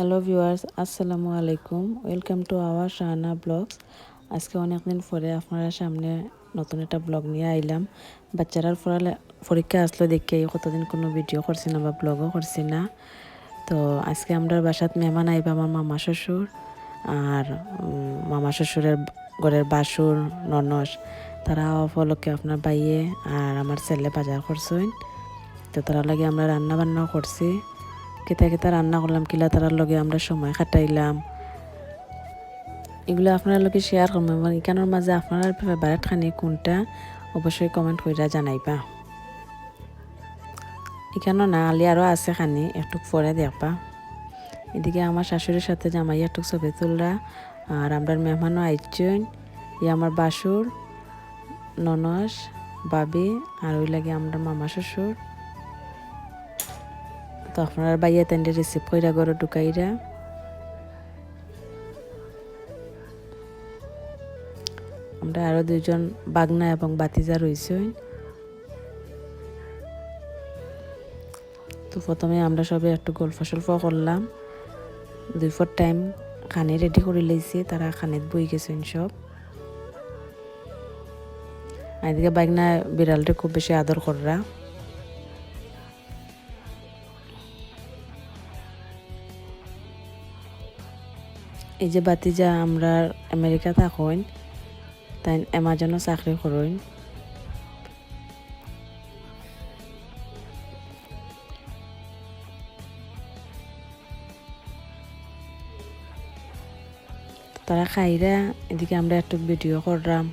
Hello viewers আসসালামু আলাইকুম welcome to our Shahana blogs আজকে অনেক দিন পরে আপনারা সামনে নতুন একটা ব্লগ নিয়ে আইলাম। বাচ্চারার পড়ালে পরীক্ষা আসলো দেখে কতদিন কোনো ভিডিও করছি না বা ব্লগও করছি না। তো আজকে আমরা বাসাত মেহমান আইবা আমার মামা শ্বশুর আর মামা শ্বশুরের ঘরের বাসুর, ননস। তারা উপলক্ষে আপনার বাইয়ে আর আমার ছেলে বাজার করছেন। তো তারা লাগে আমরা রান্না বান্নাও করছি। কেতা কেতা রান্না করলাম, কিলা তারার লগে আমরা সময় কাটাইলাম। এগুলো আপনার লগে শেয়ার করব এবং এখানোর মাঝে আপনার ফেভারিট খানি কোনটা, অবশ্যই কমেন্ট করে জানাইবা। এখানেও না, আলি আরও আছে খানি একটু পরে দেখবা এদিকে আমার শাশুড়ির সাথে জামাই একটু ছবি তুলরা, আর আমরা মেহমানও আইছেন ই আমার বাসুর, ননস, বাবি, আর ওই লাগে আমরা মামা শ্বশুর। তো আপনার বাইয়া তেন্ডে রিসিভ কইরা গরো ঢুকাইরা। আমরা আরও দুইজন বাগনা এবং বাতিজা রয়েছেন তো প্রথমে আমরা সবে একটু গল্প সল্প করলাম। দুই ফোর টাইম খানে রেডি করে লইছি, তারা খানেত বই গেছেন সব। এদিকে বাগনা বিড়ালটা খুব বেশি আদর কররা। এই যে বাতি যা আমরা আমেরিকা থাকইন, তাই অ্যামাজনও চাকরি করইন। তারা খাইরা, এদিকে আমরা একটু ভিডিও করলাম।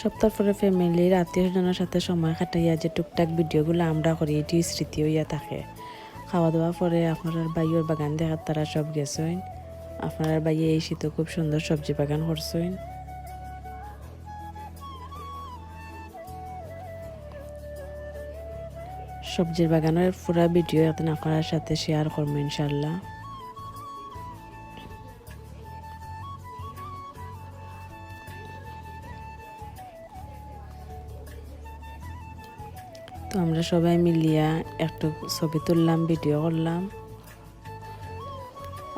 সপ্তাহ পরে ফ্যামিলির আত্মীয় স্বজনের সাথে সময় কাটাইয়া যে টুকটাক ভিডিওগুলো আমরা করি এটি স্মৃতি হইয়া থাকে। খাওয়া দাওয়া পরে আপনার বাইয়ের বাগান দেখার তারা সব গেছেন। আপনার বাইয়ে এই শীতে খুব সুন্দর সবজি বাগান করছেন। সবজির বাগানের পুরা ভিডিও এখন আপনার সাথে শেয়ার করব ইনশাল্লাহ তো আমরা সবাই মিলিয়া একটু ছবি তুললাম ভিডিও করলাম।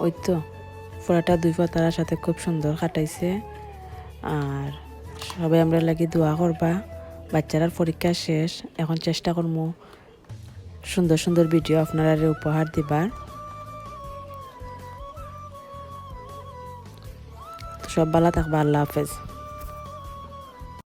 ওই তো, পুরাটা দুই তারার সাথে খুব সুন্দর কাটাইছে। আর সবাই আমরা লাগি দোয়া করবা, বাচ্চারার পরীক্ষা শেষ, এখন চেষ্টা করব সুন্দর সুন্দর ভিডিও আপনারা উপহার দিবার। সব ভালো থাকবা, আল্লাহ হাফেজ।